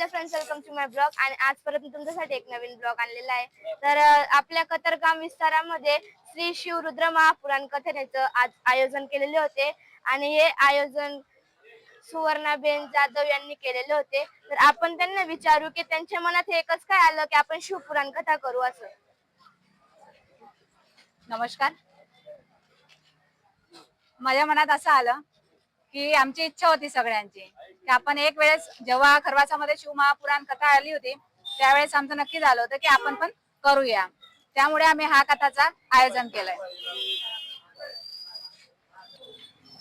Hello friends welcome to my blog आणि आज परत मी तुमच्यासाठी एक नवीन ब्लॉग आणलेला आहे. तर आपल्या कतरगाम विस्तारामध्ये श्री शिवरुद्र महापुराण कथनेचं आज आयोजन केलेले होते. आणि हे आयोजन सुवर्णाबेन जाधव यांनी केलेले होते. तर आपण त्यांना विचारू की त्यांच्या मनात हे एकच काय आलं की आपण शिवपुराण कथा करू असं? नमस्कार. माझ्या मनात असं आलं की आमची इच्छा होती सगळ्यांची. की आपण एक वेळेस जेव्हा खरवासामध्ये शिवमहापुराण कथा आली होती त्यावेळेस आमचं नक्की झालं होतं की आपण पण करूया. त्यामुळे आम्ही हा कथाचा आयोजन केलंय.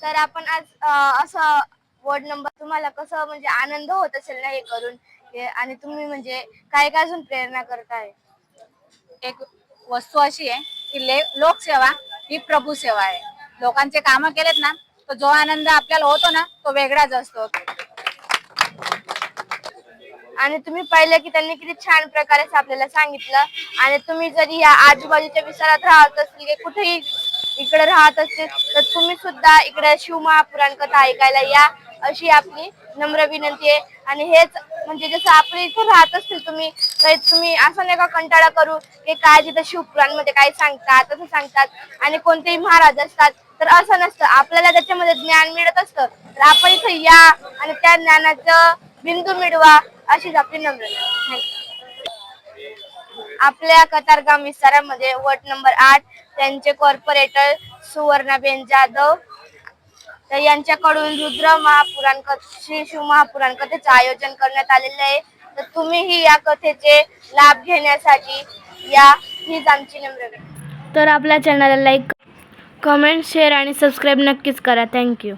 तर आपण आज अं, असं वॉर्ड नंबर तुम्हाला कसं म्हणजे आनंद होत असेल ना हे करून हे- आणि तुम्ही म्हणजे काय काय अजून प्रेरणा करताय? एक वस्तू अशी आहे की ले लोकसेवा ही प्रभू सेवा आहे. लोकांचे कामं केलेत ना तो जो आनंद आपल्याला होतो ना तो वेगळाच असतो. आणि तुम्ही पाहिलं की त्यांनी किती छान प्रकारे आपल्याला सांगितलं. आणि तुम्ही जरी या आजूबाजूच्या विसरात राहत असतील की कुठेही इकडे राहत असतील तर तुम्ही सुद्धा इकडे शिवमहापुराण कथा ऐकायला या अशी आपली नम्र विनंती आहे. आणि हेच म्हणजे जसं आपण इथे राहत असतील तुम्ही तर तुम्ही असं नाही का कंटाळा करू की काय तिथं शिवपुराणमध्ये काय सांगतात तसं सांगतात. आणि कोणतेही महाराज असतात तर असं नसतं. आपल्याला त्याच्यामध्ये ज्ञान मिळत असतं. तर आपण इथे या आणि त्या ज्ञानाचं बिंदू मिळवा अशीच आपली नम्रता आपल्या कतारगाम विस्तारामध्ये वॉर्ड नंबर आठ त्यांचे कॉर्पोरेटर सुवर्णाबेन जाधव. तर यांच्याकडून रुद्र महापुराण कथ श्री शिव महापुराण कथेचं आयोजन करण्यात आलेलं आहे. तर तुम्हीही या कथेचे लाभ घेण्यासाठी या हीच आमची नम्र तर आपल्या चॅनलला लाईक कमेंट शेअर आणि सबस्क्राईब नक्कीच करा. Thank you.